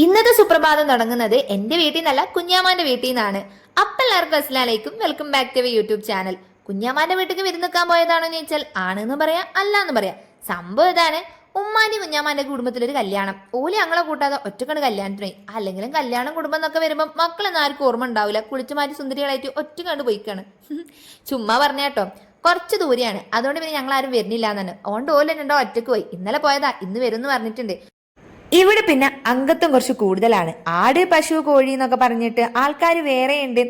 ഇന്നത്തെ സുപ്രഭാതം തുടങ്ങുന്നത് എന്റെ വീട്ടിൽ നിന്നല്ല കുഞ്ഞാമാന്റെ വീട്ടിൽ നിന്നാണ് അപ്പൊ എല്ലാവർക്കും അസ്ലാലേക്കും welcome back to YouTube channel. കുഞ്ഞാമാന്റെ വീട്ടിൽ വിരുന്ന് നിൽക്കാൻ പോയതാണോ എന്ന് ചോദിച്ചാൽ ആണെന്ന് പറയാം അല്ല എന്ന് പറയാം. സംഭവം ഇതാണ് ഉമ്മാന്റെ കുഞ്ഞാമാന്റെ കുടുംബത്തിലൊരു കല്യാണം. ഓൽ ഞങ്ങളെ കൂട്ടാതെ ഒറ്റക്കണ് കല്യാണത്തിനായി അല്ലെങ്കിലും കല്യാണം കുടുംബം എന്നൊക്കെ വരുമ്പോൾ മക്കളൊന്നും ആർക്കും ഓർമ്മ ഉണ്ടാവില്ല. കുളിച്ചു മാറ്റി സുന്ദരികളായിട്ട് ഒറ്റ കണ്ട് പോയിക്കാണ്. ചുമ്മാ പറഞ്ഞ കേട്ടോ കുറച്ച് ദൂരെയാണ്. അതുകൊണ്ട് പിന്നെ ഞങ്ങൾ ആരും വരുന്നില്ല എന്നാണ്. ഓണ്ട് ഓലെന്നുണ്ടോ ഒറ്റയ്ക്ക് പോയി. ഇന്നലെ പോയതാ ഇന്ന് വരും എന്ന് പറഞ്ഞിട്ടുണ്ട്. ഇവിടെ പിന്നെ അംഗത്വം കുറച്ച് കൂടുതലാണ്. ആട് പശു കോഴി എന്നൊക്കെ പറഞ്ഞിട്ട് ആൾക്കാർ വേറെയുണ്ട്.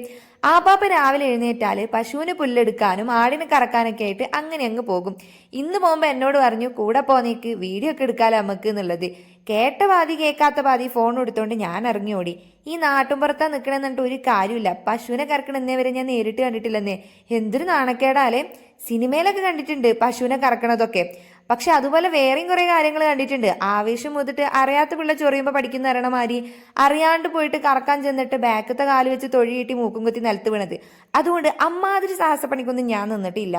ആപ്പാപ്പ രാവിലെ എഴുന്നേറ്റാൽ പശുവിന് പുല്ലെടുക്കാനും ആടിന് കറക്കാനൊക്കെ ആയിട്ട് അങ്ങനെ അങ്ങ് പോകും. ഇന്ന് പോകുമ്പോൾ എന്നോട് പറഞ്ഞു കൂടെ പോന്നേക്ക് വീഡിയോ ഒക്കെ എടുക്കാലോ നമുക്ക് എന്നുള്ളത്. കേട്ട പാതി കേൾക്കാത്ത പാതി ഫോൺ എടുത്തോണ്ട് ഞാൻ ഇറങ്ങി ഓടി. ഈ നാട്ടുമ്പുറത്താ നിൽക്കണമെന്നിട്ട് ഒരു കാര്യമില്ല പശുവിനെ കറക്കണമെന്നേ വരെ ഞാൻ നേരിട്ട് കണ്ടിട്ടില്ലെന്നേ. എന്തൊരു നാണക്കേടാലേ സിനിമയിലൊക്കെ കണ്ടിട്ടുണ്ട് പശുവിനെ കറക്കണതൊക്കെ. പക്ഷെ അതുപോലെ വേറെയും കുറെ കാര്യങ്ങൾ കണ്ടിട്ടുണ്ട്. ആവേശം മുതിട്ട് അറിയാത്ത പിള്ള ചൊറിയുമ്പോൾ പഠിക്കുന്ന അരണമാരി അറിയാണ്ട് പോയിട്ട് കറക്കാൻ ചെന്നിട്ട് ബാക്കത്തെ കാൽ വെച്ച് തൊഴിയിട്ട് മൂക്കും കുത്തി നിലത്ത് വീണത്. അതുകൊണ്ട് അമ്മാതിരി സാഹസപ്പണിക്കൊന്നും ഞാൻ നിന്നിട്ടില്ല.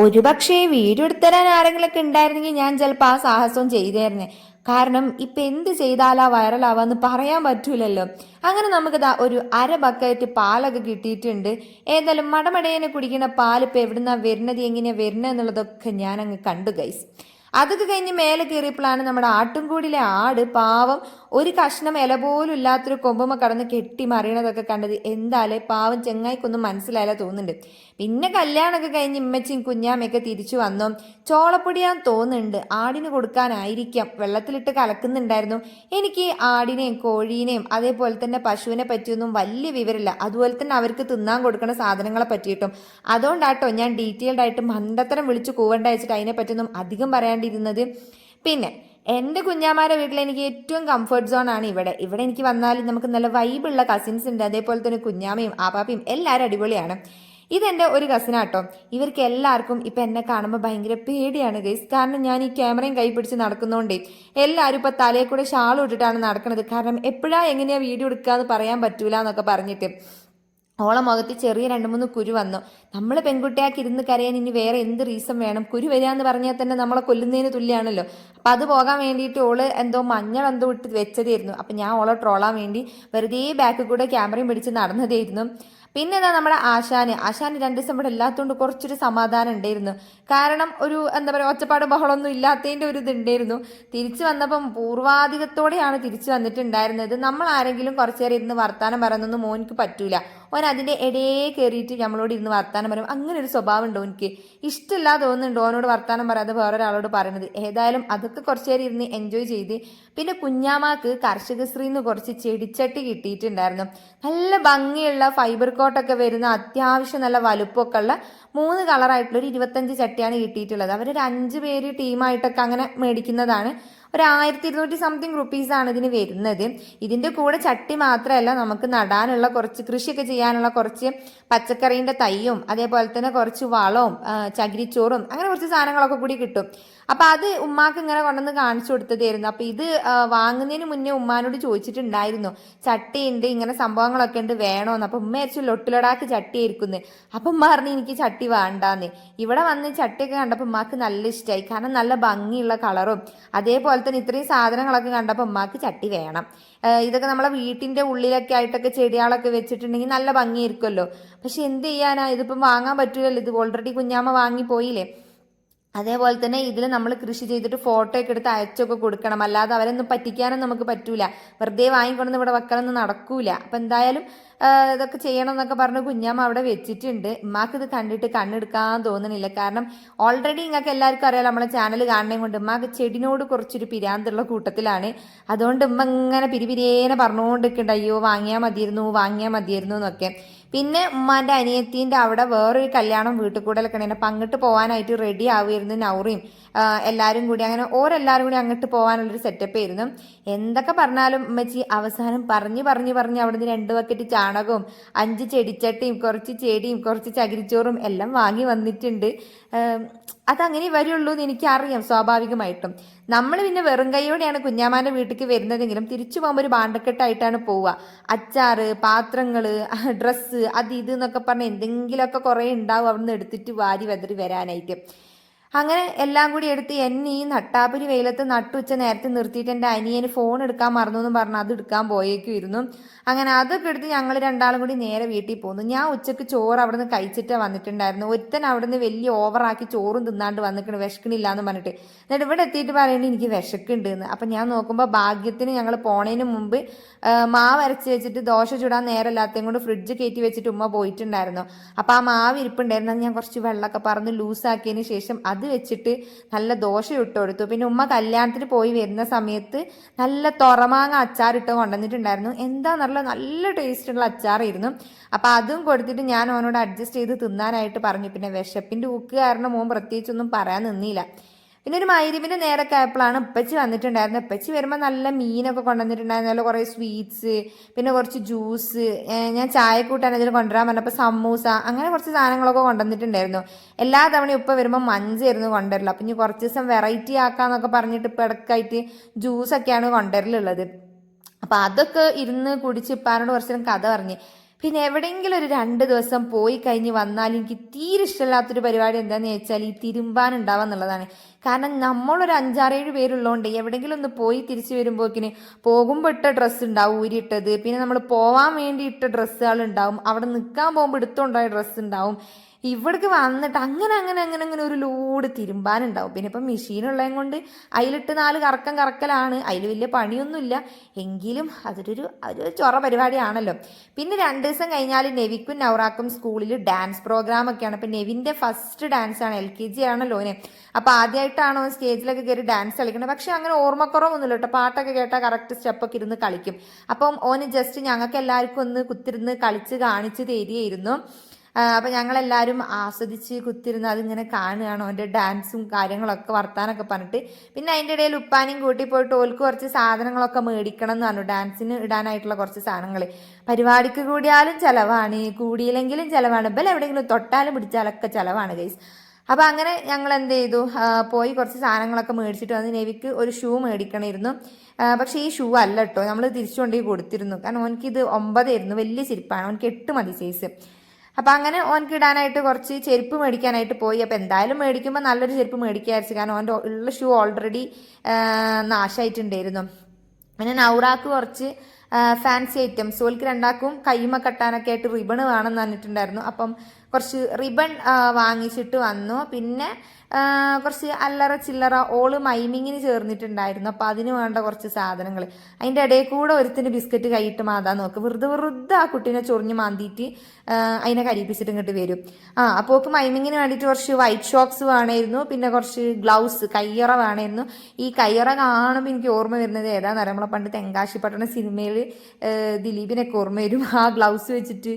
ഒരു പക്ഷേ വീഡിയോ എടുത്തരാൻ ആരെങ്കിലൊക്കെ ഉണ്ടായിരുന്നെങ്കിൽ ഞാൻ ചിലപ്പോൾ ആ സാഹസവും ചെയ്തേരുന്നേ കാരണം ഇപ്പൊ എന്ത് ചെയ്താലാ വൈറലാവാന്ന് പറയാൻ പറ്റൂലല്ലോ. അങ്ങനെ നമുക്ക് ദാ ഒരു അര ബക്കറ്റ് പാലൊക്കെ കിട്ടിയിട്ടുണ്ട്. ഏതായാലും മടമടേനെ കുടിക്കുന്ന പാൽ ഇപ്പൊ എവിടുന്നാ വരുന്നത് എങ്ങനെയാ വരുന്നത് എന്നുള്ളതൊക്കെ ഞാൻ അങ്ങ് കണ്ടു ഗൈസ് അതൊക്കെ കഴിഞ്ഞ് മേലെ കയറിയപ്പോഴാണ് നമ്മുടെ ആട്ടുംകൂടിലെ ആട് പാവം ഒരു കഷ്ണം ഇല പോലും ഇല്ലാത്തൊരു കൊമ്പുമ്മ കടന്ന് കെട്ടി മറിയണതൊക്കെ കണ്ടത് എന്തായാലേ പാവം ചെങ്ങായിക്കൊന്നും മനസ്സിലായാലും തോന്നുന്നുണ്ട്. പിന്നെ കല്യാണമൊക്കെ കഴിഞ്ഞ് ഇമ്മച്ചിയും കുഞ്ഞാമ്മയൊക്കെ തിരിച്ചു വന്നു. ചോളപ്പൊടിയാൻ തോന്നുന്നുണ്ട്. ആടിന് കൊടുക്കാനായിരിക്കാം. വെള്ളത്തിലിട്ട് കലക്കുന്നുണ്ടായിരുന്നു. എനിക്ക് ആടിനെയും കോഴീനെയും അതേപോലെ തന്നെ പശുവിനെ പറ്റിയൊന്നും വലിയ വിവരമില്ല. അതുപോലെ തന്നെ അവർക്ക് തിന്നാൻ കൊടുക്കുന്ന സാധനങ്ങളെ പറ്റിയിട്ടും. അതുകൊണ്ടാട്ടോ ഞാൻ ഡീറ്റെയിൽഡ് ആയിട്ട് വിളിച്ചു കൂവണ്ട വെച്ചിട്ട് അതിനെ പറ്റിയൊന്നും അധികം പറയാണ്ടിരുന്നത്. പിന്നെ എന്റെ കുഞ്ഞാമാരെ വീട്ടിൽ എനിക്ക് ഏറ്റവും കംഫർട്ട് സോൺ ആണ് ഇവിടെ. ഇവിടെ എനിക്ക് വന്നാൽ നമുക്ക് നല്ല വൈബുള്ള കസിൻസ് ഉണ്ട്. അതേപോലെ തന്നെ കുഞ്ഞാമയും ആപ്പാപ്പയും എല്ലാവരും അടിപൊളിയാണ്. ഇതെന്റെ ഒരു കസിനാട്ടോ ഇവർക്ക് എല്ലാവർക്കും ഇപ്പം എന്നെ കാണുമ്പോൾ ഭയങ്കര പേടിയാണ് ഗൈസ് കാരണം ഞാൻ ഈ ക്യാമറയും കൈ പിടിച്ച് നടക്കുന്നതുകൊണ്ടേ എല്ലാവരും ഇപ്പം തലയിൽ കൂടെ ഷാൾ ഇട്ടിട്ടാണ് നടക്കുന്നത് കാരണം എപ്പോഴാണ് എങ്ങനെയാണ് വീഡിയോ എടുക്കുക എന്ന് പറയാൻ പറ്റൂല എന്നൊക്കെ പറഞ്ഞിട്ട്. ഓളെ മുഖത്ത് ചെറിയ രണ്ട് മൂന്ന് കുരു വന്നു. നമ്മൾ പെൺകുട്ടിയാക്കി ഇരുന്ന് കരയാൻ ഇനി വേറെ എന്ത് റീസൺ വേണം? കുരു വരിക എന്ന് പറഞ്ഞാൽ തന്നെ നമ്മളെ കൊല്ലുന്നതിന് തുല്യമാണല്ലോ അപ്പം അത് പോകാൻ വേണ്ടിയിട്ട് ഓൾ എന്തോ മഞ്ഞൾ എന്തോ ഇട്ട് വെച്ചതായിരുന്നു. അപ്പം ഞാൻ ഓളെ ട്രോളാൻ വേണ്ടി വെറുതെ ബാക്കിൽ കൂടെ ക്യാമറയും പിടിച്ച് നടന്നതായിരുന്നു. പിന്നെ എന്താ നമ്മുടെ ആശാന്? ആശാന് രണ്ട് ദിവസം ഇവിടെ ഇല്ലാത്തതുകൊണ്ട് കുറച്ചൊരു സമാധാനം ഉണ്ടായിരുന്നു. കാരണം ഒരു എന്താ പറയുക ഒച്ചപ്പാട് ബഹളമൊന്നും ഇല്ലാത്തതിന്റെ ഒരു ഇതുണ്ടായിരുന്നു തിരിച്ചു വന്നപ്പം പൂർവാധികത്തോടെയാണ് തിരിച്ചു വന്നിട്ടുണ്ടായിരുന്നത്. നമ്മൾ ആരെങ്കിലും കുറച്ചു നേരം ഇരുന്ന് വർത്താനം പറയുന്നൊന്നും മോനിക്ക് പറ്റൂല. ഓൻ അതിന്റെ ഇടയെ കയറിയിട്ട് നമ്മളോട് ഇരുന്ന് വർത്താനം പറയും. അങ്ങനെ ഒരു സ്വഭാവം ഉണ്ടോ എനിക്ക്? ഇഷ്ടമില്ല തോന്നുന്നുണ്ട് ഓനോട് വർത്താനം പറയാതെ വേറൊരാളോട് പറയുന്നത് ഏതായാലും അതൊക്കെ കുറച്ചു നേരം ഇരുന്ന് എൻജോയ് ചെയ്ത് പിന്നെ കുഞ്ഞാമാക്ക് കർഷകശ്രീന്ന് കുറച്ച് ചെടിച്ചട്ടി കിട്ടിയിട്ടുണ്ടായിരുന്നു. നല്ല ഭംഗിയുള്ള ഫൈബർ കോട്ടൊക്കെ വരുന്ന അത്യാവശ്യം നല്ല വലുപ്പമൊക്കെ ഉള്ള മൂന്ന് കളറായിട്ടുള്ള ഒരു ഇരുപത്തഞ്ച് ചട്ടിയാണ് കിട്ടിയിട്ടുള്ളത്. അവരൊരു അഞ്ച് പേര് ടീമായിട്ടൊക്കെ അങ്ങനെ മേടിക്കുന്നതാണ്. ഒരു ആയിരത്തി ഇരുന്നൂറ്റി സംതിങ് ആണ് ഇതിന് വരുന്നത്. ഇതിന്റെ കൂടെ ചട്ടി മാത്രമല്ല നമുക്ക് നടാനുള്ള കുറച്ച് കൃഷിയൊക്കെ ചെയ്യാനുള്ള കുറച്ച് പച്ചക്കറീന്റെ തൈയും അതേപോലെ തന്നെ കുറച്ച് വളവും ചകിരിച്ചോറും അങ്ങനെ കുറച്ച് സാധനങ്ങളൊക്കെ കൂടി കിട്ടും. അപ്പം അത് ഉമ്മാക്ക് ഇങ്ങനെ കൊണ്ടുവന്ന് കാണിച്ചു കൊടുത്തതായിരുന്നു. അപ്പം ഇത് വാങ്ങുന്നതിന് മുന്നേ ഉമ്മാനോട് ചോദിച്ചിട്ടുണ്ടായിരുന്നു ചട്ടി ഉണ്ട് ഇങ്ങനെ സംഭവങ്ങളൊക്കെ ഉണ്ട് വേണോന്ന്? അപ്പം ഉമ്മ വെച്ച് ലൊട്ടിലൊടാക്ക് ചട്ടി ഇരിക്കുന്നത് അപ്പം ഉമ്മ പറഞ്ഞു എനിക്ക് ചട്ടി വേണ്ടാന്ന്. ഇവിടെ വന്ന് ചട്ടിയൊക്കെ കണ്ടപ്പോൾ ഉമ്മാക്ക് നല്ല ഇഷ്ടമായി കാരണം നല്ല ഭംഗിയുള്ള കളറും അതേപോലെ തന്നെ ഇത്രയും സാധനങ്ങളൊക്കെ കണ്ടപ്പോൾ ഉമ്മാക്ക് ചട്ടി വേണം. ഇതൊക്കെ നമ്മളെ വീട്ടിന്റെ ഉള്ളിലൊക്കെ ആയിട്ടൊക്കെ ചെടികളൊക്കെ വെച്ചിട്ടുണ്ടെങ്കിൽ നല്ല ഭംഗിയായിരിക്കുമല്ലോ. പക്ഷെ എന്ത് ചെയ്യാനാ? ഇതിപ്പം വാങ്ങാൻ പറ്റില്ലല്ലോ ഇത് ഓൾറെഡി കുഞ്ഞാമ്മ വാങ്ങി പോയില്ലേ അതേപോലെ തന്നെ ഇതിൽ നമ്മൾ കൃഷി ചെയ്തിട്ട് ഫോട്ടോ ഒക്കെ എടുത്ത് അയച്ചൊക്കെ കൊടുക്കണം. അല്ലാതെ അവരൊന്നും പറ്റിക്കാനും നമുക്ക് പറ്റൂല. വെറുതെ വാങ്ങിക്കൊണ്ടു ഇവിടെ വെക്കണമെന്ന് നടക്കൂല. അപ്പം എന്തായാലും ഇതൊക്കെ ചെയ്യണം എന്നൊക്കെ പറഞ്ഞ് കുഞ്ഞാമ്മ അവിടെ വെച്ചിട്ടുണ്ട്. ഉമ്മാക്ക് ഇത് കണ്ടിട്ട് കണ്ണെടുക്കാൻ തോന്നണില്ല. കാരണം ഓൾറെഡി നിങ്ങൾക്ക് എല്ലാവർക്കും അറിയാലോ നമ്മളെ ചാനൽ കാണണേ കൊണ്ട് ഉമ്മാക്ക് ചെടിനോട് കുറച്ചൊരു പിരാന്തുള്ള കൂട്ടത്തിലാണ്. അതുകൊണ്ട് ഉമ്മ ഇങ്ങനെ പിരിപിരിയേനെ പറഞ്ഞുകൊണ്ടിരിക്കുന്നുണ്ട് അയ്യോ വാങ്ങിയാൽ മതിയായിരുന്നു വാങ്ങിയാൽ മതിയായിരുന്നു എന്നൊക്കെ. പിന്നെ ഉമ്മാന്റെ അനിയത്തിന്റെ അവിടെ വേറൊരു കല്യാണം വീട്ടിൽ കൂടെ ഉണ്ട് അപ്പം അങ്ങോട്ട് പോകാനായിട്ട് റെഡി ആവുമായിരുന്നു നൗറിയും എല്ലാവരും കൂടി അങ്ങനെ ഓരെല്ലാവരും കൂടി അങ്ങോട്ട് പോകാനുള്ളൊരു സെറ്റപ്പ് ആയിരുന്നു. എന്തൊക്കെ പറഞ്ഞാലും ഉമ്മച്ചി അവസാനം പറഞ്ഞു പറഞ്ഞു പറഞ്ഞ് അവിടുന്ന് രണ്ട് ബക്കറ്റ് ചാണകവും അഞ്ച് ചെടിച്ചട്ടിയും കുറച്ച് ചെടിയും കുറച്ച് ചകിരിച്ചോറും എല്ലാം വാങ്ങി വന്നിട്ടുണ്ട്. അതങ്ങനെ വരുള്ളൂ എന്ന് എനിക്കറിയാം സ്വാഭാവികമായിട്ടും. നമ്മൾ പിന്നെ വെറും കൈയോടെയാണ് കുഞ്ഞാമാന്റെ വീട്ടിലേക്ക് വരുന്നതെങ്കിലും തിരിച്ചു പോകുമ്പോൾ ഒരു ബാണ്ടക്കെട്ടായിട്ടാണ് പോവുക. അച്ചാറ് പാത്രങ്ങൾ ഡ്രസ്സ് അത് ഇത് എന്നൊക്കെ പറഞ്ഞ് എന്തെങ്കിലുമൊക്കെ കുറേ ഉണ്ടാവും അവിടെ നിന്ന് എടുത്തിട്ട് വാരി വെതറി വരാനായിട്ട്. അങ്ങനെ എല്ലാം കൂടി എടുത്ത് എന്നെ ഈ നട്ടാപ്പുരി വെയിലത്ത് നട്ടുച്ച നേരത്തെ നിർത്തിയിട്ട് എന്റെ അനിയന് ഫോൺ എടുക്കാൻ മറന്നു എന്ന് പറഞ്ഞ് അത് എടുക്കാൻ പോയേക്കുമായിരുന്നു അങ്ങനെ അതൊക്കെ എടുത്ത് ഞങ്ങൾ രണ്ടാളും കൂടി നേരെ വീട്ടിൽ പോന്നു. ഞാൻ ഉച്ചയ്ക്ക് ചോറ് അവിടെ നിന്ന് കഴിച്ചിട്ട് വന്നിട്ടുണ്ടായിരുന്നു. ഒരുത്തൻ അവിടെ നിന്ന് വലിയ ഓവറാക്കി ചോറും തിന്നാണ്ട് വന്നിട്ടുണ്ട് വിശക്കണില്ല എന്ന് പറഞ്ഞിട്ട്. എന്നിട്ട് ഇവിടെ എത്തിയിട്ട് പറയുന്നത് എനിക്ക് വിശക്കുണ്ട് എന്ന് അപ്പം ഞാൻ നോക്കുമ്പോൾ ഭാഗ്യത്തിന് ഞങ്ങൾ പോണതിന് മുമ്പ് മാവ് അരച്ച് വെച്ചിട്ട് ദോശ ചുടാൻ നേരമില്ലാത്തതും കൊണ്ട് ഫ്രിഡ്ജ് കയറ്റി വെച്ചിട്ട് ഉമ്മ പോയിട്ടുണ്ടായിരുന്നു. അപ്പം ആ മാവ് ഇരിപ്പുണ്ടായിരുന്നു. ഞാൻ കുറച്ച് വെള്ളമൊക്കെ പറഞ്ഞ് ലൂസാക്കിയതിന് ശേഷം വെച്ചിട്ട് നല്ല ദോശ ഇട്ട് കൊടുത്തു പിന്നെ ഉമ്മ കല്യാണത്തിന് പോയി വരുന്ന സമയത്ത് നല്ല തുറമാങ്ങ അച്ചാർ ഇട്ട് കൊണ്ടുവന്നിട്ടുണ്ടായിരുന്നു. എന്താണെന്നുള്ള നല്ല ടേസ്റ്റുള്ള അച്ചാറായിരുന്നു. അപ്പോൾ അതും കൊടുത്തിട്ട് ഞാൻ അവനോട് അഡ്ജസ്റ്റ് ചെയ്ത് തിന്നാനായിട്ട് പറഞ്ഞു. പിന്നെ വിശപ്പിന്റെ ഉക്ക് കാരണം മോൻ പ്രത്യേകിച്ചൊന്നും പറയാൻ നിന്നില്ല. പിന്നെ ഒരു മൈരിവിന്റെ നേരൊക്കെ ആയപ്പോഴാണ് ഉപ്പച്ചി വന്നിട്ടുണ്ടായിരുന്നത്. ഉപ്പച്ചി വരുമ്പോൾ നല്ല മീനൊക്കെ കൊണ്ടുവന്നിട്ടുണ്ടായിരുന്നു. നല്ല കുറേ സ്വീറ്റ്സ് പിന്നെ കുറച്ച് ജ്യൂസ് ഞാൻ ചായ കൂട്ടാൻ അതിന് കൊണ്ടുവരാൻ പറഞ്ഞപ്പോൾ സമൂസ അങ്ങനെ കുറച്ച് സാധനങ്ങളൊക്കെ കൊണ്ടുവന്നിട്ടുണ്ടായിരുന്നു. എല്ലാ തവണയും ഉപ്പ വരുമ്പോൾ മഞ്ചായിരുന്നു കൊണ്ടുവരില്ല അപ്പം ഇനി കുറച്ച് ദിവസം വെറൈറ്റി ആക്കാന്നൊക്കെ പറഞ്ഞിട്ട് ഇപ്പം ഇടക്കായിട്ട് ജ്യൂസൊക്കെയാണ് കൊണ്ടുവരലുള്ളത്. അപ്പം അതൊക്കെ ഇരുന്ന് കുടിച്ച് ഇപ്പാനോട് കുറച്ച് നേരം കഥ പറഞ്ഞ്. പിന്നെ എവിടെയെങ്കിലും ഒരു രണ്ട് ദിവസം പോയി കഴിഞ്ഞ് വന്നാൽ എനിക്ക് തീരെ ഇഷ്ടമില്ലാത്തൊരു പരിപാടി എന്താണെന്ന് വെച്ചാൽ ഈ തിരുമ്പാൻ ഉണ്ടാവുക എന്നുള്ളതാണ്. കാരണം നമ്മളൊരു അഞ്ചാറേഴ് പേരുള്ളതുകൊണ്ട് എവിടെയെങ്കിലും ഒന്ന് പോയി തിരിച്ചു വരുമ്പോക്കിന് പോകുമ്പോൾ ഇട്ട ഡ്രസ്സ് ഉണ്ടാവും ഊരിയിട്ടത്. പിന്നെ നമ്മൾ പോവാൻ വേണ്ടി ഇട്ട ഡ്രസ്സുകൾ ഉണ്ടാവും അവിടെ നിൽക്കാൻ പോകുമ്പോൾ എടുത്തുകൊണ്ടായ ഡ്രസ്സ് ഉണ്ടാവും. ഇവിടേക്ക് വന്നിട്ട് അങ്ങനെ അങ്ങനെ അങ്ങനെ അങ്ങനെ ഒരു ലോഡ് തിരുമ്പാനുണ്ടാവും. പിന്നെ ഇപ്പം മെഷീനുള്ളതും കൊണ്ട് അതിലിട്ട് നാല് കറക്കം കറക്കലാണ്. അതിൽ വലിയ പണിയൊന്നുമില്ല. എങ്കിലും അതൊരു ഒരു ചൊറ പരിപാടിയാണല്ലോ. പിന്നെ രണ്ട് ദിവസം കഴിഞ്ഞാൽ നെവിക്കും നൗറാക്കും സ്കൂളിൽ ഡാൻസ് പ്രോഗ്രാം ഒക്കെയാണ്. അപ്പം നെവിന്റെ ഫസ്റ്റ് ഡാൻസ് ആണ്. എൽ കെ ജി ആണല്ലോ അപ്പോൾ ആദ്യമായിട്ടാണോ സ്റ്റേജിലൊക്കെ കയറി ഡാൻസ് കളിക്കുന്നത് പക്ഷെ അങ്ങനെ ഓർമ്മക്കുറവൊന്നുമില്ല കേട്ടോ. പാട്ടൊക്കെ കേട്ടാൽ കറക്റ്റ് സ്റ്റെപ്പൊക്കെ ഇരുന്ന് കളിക്കും. അപ്പം ഓന് ജസ്റ്റ് ഞങ്ങൾക്ക് എല്ലാവർക്കും ഒന്ന് കുത്തിരുന്ന് കളിച്ച് കാണിച്ച് തരികയായിരുന്നു. അപ്പം ഞങ്ങളെല്ലാവരും ആസ്വദിച്ച് കുത്തിരുന്ന് അതിങ്ങനെ കാണുകയാണ് അവന്റെ ഡാൻസും കാര്യങ്ങളൊക്കെ വർത്താനൊക്കെ പറഞ്ഞിട്ട്. പിന്നെ അതിന്റെ ഇടയിൽ ഉപ്പാനും കൂട്ടി പോയിട്ട് ഓൽക്ക് കുറച്ച് സാധനങ്ങളൊക്കെ മേടിക്കണം എന്ന് പറഞ്ഞു. ഡാൻസിന് ഇടാനായിട്ടുള്ള കുറച്ച് സാധനങ്ങൾ. പരിപാടിക്ക് കൂടിയാലും ചിലവാണ്. കൂടിയില്ലെങ്കിലും ചിലവാണ്. ബല്ല എവിടെയെങ്കിലും തൊട്ടാലും പിടിച്ചാലൊക്കെ ചിലവാണ് ഗൈസ് അപ്പോൾ അങ്ങനെ ഞങ്ങൾ എന്ത് ചെയ്തു? പോയി കുറച്ച് സാധനങ്ങളൊക്കെ മേടിച്ചിട്ട് വന്ന് നെവിക്ക് ഒരു ഷൂ മേടിക്കണമായിരുന്നു പക്ഷേ ഈ ഷൂ അല്ല കേട്ടോ നമ്മൾ തിരിച്ചു കൊണ്ടുപോയി കൊടുത്തിരുന്നു. കാരണം ഓനിക്കിത് ഒമ്പതായിരുന്നു വലിയ ചെരുപ്പാണ്. അവനക്ക് എട്ട് മതി സൈസ് അപ്പോൾ അങ്ങനെ ഓൻക്ക് ഇടാനായിട്ട് കുറച്ച് ചെരുപ്പ് മേടിക്കാനായിട്ട് പോയി. അപ്പോൾ എന്തായാലും മേടിക്കുമ്പോൾ നല്ലൊരു ചെരുപ്പ് മേടിക്കായിരിച്ചു കാരണം ഓന്റെ ഉള്ള ഷൂ ഓൾറെഡി നാശമായിട്ടുണ്ടായിരുന്നു പിന്നെ നൗറാക്ക് കുറച്ച് ഫാൻസി ഐറ്റംസ് ഓൽക്ക് രണ്ടാക്കും കൈമ കെട്ടാനൊക്കെ ആയിട്ട് റിബൺ വേണമെന്ന് പറഞ്ഞിട്ടുണ്ടായിരുന്നു. അപ്പം കുറച്ച് റിബൺ വാങ്ങിച്ചിട്ട് വന്നു. പിന്നെ കുറച്ച് അല്ലറ ചില്ലറ ഓൾ മൈമിങ്ങിന് ചേർന്നിട്ടുണ്ടായിരുന്നു. അപ്പം അതിന് വേണ്ട കുറച്ച് സാധനങ്ങൾ അതിന്റെ ഇടയിൽ കൂടെ ഒരുത്തിന് ബിസ്ക്കറ്റ് കൈയിട്ട് മാതാൻ നോക്ക്. വെറുതെ വെറുതെ ആ കുട്ടീനെ ചൊറിഞ്ഞ് മാന്തിയിട്ട് അതിനെ കരിപ്പിച്ചിട്ട് ഇങ്ങോട്ട് വരും. ആ അപ്പോൾ ഓക്ക് മൈമിങ്ങിന് വേണ്ടിയിട്ട് കുറച്ച് വൈറ്റ് ഷോക്സ് വേണമായിരുന്നു. പിന്നെ കുറച്ച് ഗ്ലൗസ് കയ്യറ വേണമായിരുന്നു. ഈ കയ്യറ കാണുമ്പോൾ എനിക്ക് ഓർമ്മ വരുന്നത് ഏതാണെന്ന് അറിയാം പണ്ട് തെങ്കാശിപ്പട്ടണ സിനിമയിൽ ദിലീപിനൊക്കെ ഓർമ്മ വരും. ആ ഗ്ലൗസ് വെച്ചിട്ട്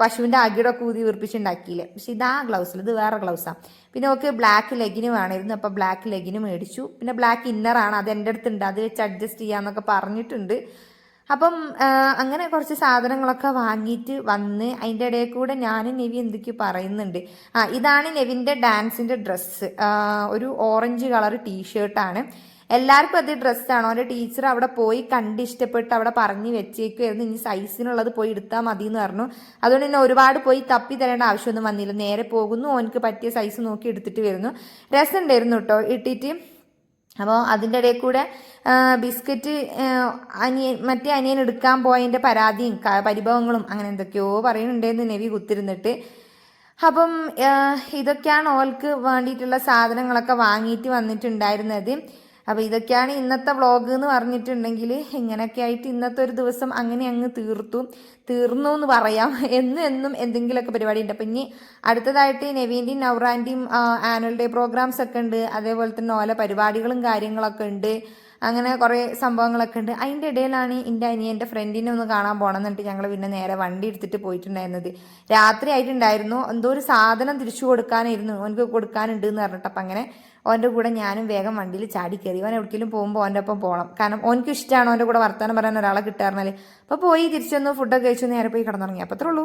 പശുവിന്റെ അകിടൊക്കെ ഊതി വീർപ്പിച്ചുണ്ടാക്കിയില്ലേ? പക്ഷെ ഇതാ ഗ്ലൗസിൽ ഇത് വേറെ ഗ്ലൗസാണ് പിന്നെ ഓക്കെ ബ്ലാക്ക് ലെഗിന് വേണമായിരുന്നു അപ്പോൾ ബ്ലാക്ക് ലെഗിന് മേടിച്ചു. പിന്നെ ബ്ലാക്ക് ഇന്നറാണ് അത് എന്റെ അടുത്തുണ്ട് അത് വെച്ച് അഡ്ജസ്റ്റ് ചെയ്യാമെന്നൊക്കെ പറഞ്ഞിട്ടുണ്ട്. അപ്പം അങ്ങനെ കുറച്ച് സാധനങ്ങളൊക്കെ വാങ്ങിയിട്ട് വന്ന് അതിന്റെ ഇടയിൽ കൂടെ ഞാനും നെവി എന്തൊക്കെ പറയുന്നുണ്ട്. ആ ഇതാണ് നെവിന്റെ ഡാൻസിന്റെ ഡ്രസ്സ് ഒരു ഓറഞ്ച് കളർ ടീഷർട്ടാണ് എല്ലാവർക്കും അത് ഡ്രസ്സാണ് അവന്റെ ടീച്ചർ അവിടെ പോയി കണ്ട് ഇഷ്ടപ്പെട്ട് അവിടെ പറഞ്ഞ് വെച്ചേക്കുമായിരുന്നു ഇനി സൈസിനുള്ളത് പോയി എടുത്താൽ മതി എന്ന് പറഞ്ഞു. അതുകൊണ്ട് തന്നെ ഒരുപാട് പോയി തപ്പി തരേണ്ട ആവശ്യമൊന്നും വന്നില്ല. നേരെ പോകുന്നു. ഓനക്ക് പറ്റിയ സൈസ് നോക്കി എടുത്തിട്ട് വരുന്നു. രസമുണ്ടായിരുന്നു കേട്ടോ ഇട്ടിട്ട്. അപ്പോൾ അതിന്റെ ഇടയിൽ കൂടെ ബിസ്ക്കറ്റ് അനിയൻ മറ്റേ അനിയൻ എടുക്കാൻ പോയതിന്റെ പരാതിയും പരിഭവങ്ങളും അങ്ങനെ എന്തൊക്കെയോ പറയുന്നുണ്ടായിരുന്നു നെവി കുത്തിരുന്നിട്ട്. അപ്പം ഇതൊക്കെയാണ് ഓൾക്ക് വേണ്ടിയിട്ടുള്ള സാധനങ്ങളൊക്കെ വാങ്ങിയിട്ട് വന്നിട്ടുണ്ടായിരുന്നത്. അപ്പോൾ ഇതൊക്കെയാണ് ഇന്നത്തെ വ്ളോഗ് എന്ന് പറഞ്ഞിട്ടുണ്ടെങ്കിൽ ഇങ്ങനെയൊക്കെ ആയിട്ട് ഇന്നത്തെ ഒരു ദിവസം അങ്ങനെ അങ്ങ് തീർത്തു. തീർന്നു എന്ന് പറയാം. എന്നും എന്നും എന്തെങ്കിലുമൊക്കെ പരിപാടി ഉണ്ട് അപ്പം ഇനി അടുത്തതായിട്ട് നെവീന്റെയും നൗറാന്റെയും ആനുവൽ ഡേ പ്രോഗ്രാംസ് ഒക്കെ ഉണ്ട്. അതേപോലെ തന്നെ ഓല പരിപാടികളും കാര്യങ്ങളൊക്കെ ഉണ്ട്. അങ്ങനെ കുറേ സംഭവങ്ങളൊക്കെ ഉണ്ട്. അതിന്റെ ഇടയിലാണ് എന്റെ അനിയൻ എന്റെ ഫ്രണ്ടിനെ ഒന്ന് കാണാൻ പോകണം എന്നിട്ട് ഞങ്ങൾ പിന്നെ നേരെ വണ്ടി എടുത്തിട്ട് പോയിട്ടുണ്ടായിരുന്നത്. രാത്രി ആയിട്ടുണ്ടായിരുന്നു. എന്തോ ഒരു സാധനം തിരിച്ചു കൊടുക്കാനായിരുന്നു. ഓനക്ക് കൊടുക്കാനുണ്ട് എന്ന് പറഞ്ഞിട്ട് അപ്പം അങ്ങനെ ഓന്റെ കൂടെ ഞാനും വേഗം വണ്ടിയിൽ ചാടി കയറി ഓൻ എവിടേക്കെങ്കിലും പോകുമ്പോൾ ഓന്റെ ഒപ്പം പോകണം കാരണം ഓനക്ക് ഇഷ്ടമാണ് ഓന്റെ കൂടെ വർത്തമാനം പറയാൻ ഒരാളെ കിട്ടാറുണ്ടാൽ അപ്പോൾ പോയി തിരിച്ചൊന്ന് ഫുഡൊക്കെ കഴിച്ചു നേരെ പോയി കിടന്നുറങ്ങി. അപ്പോൾ അത്രേ ഉള്ളൂ.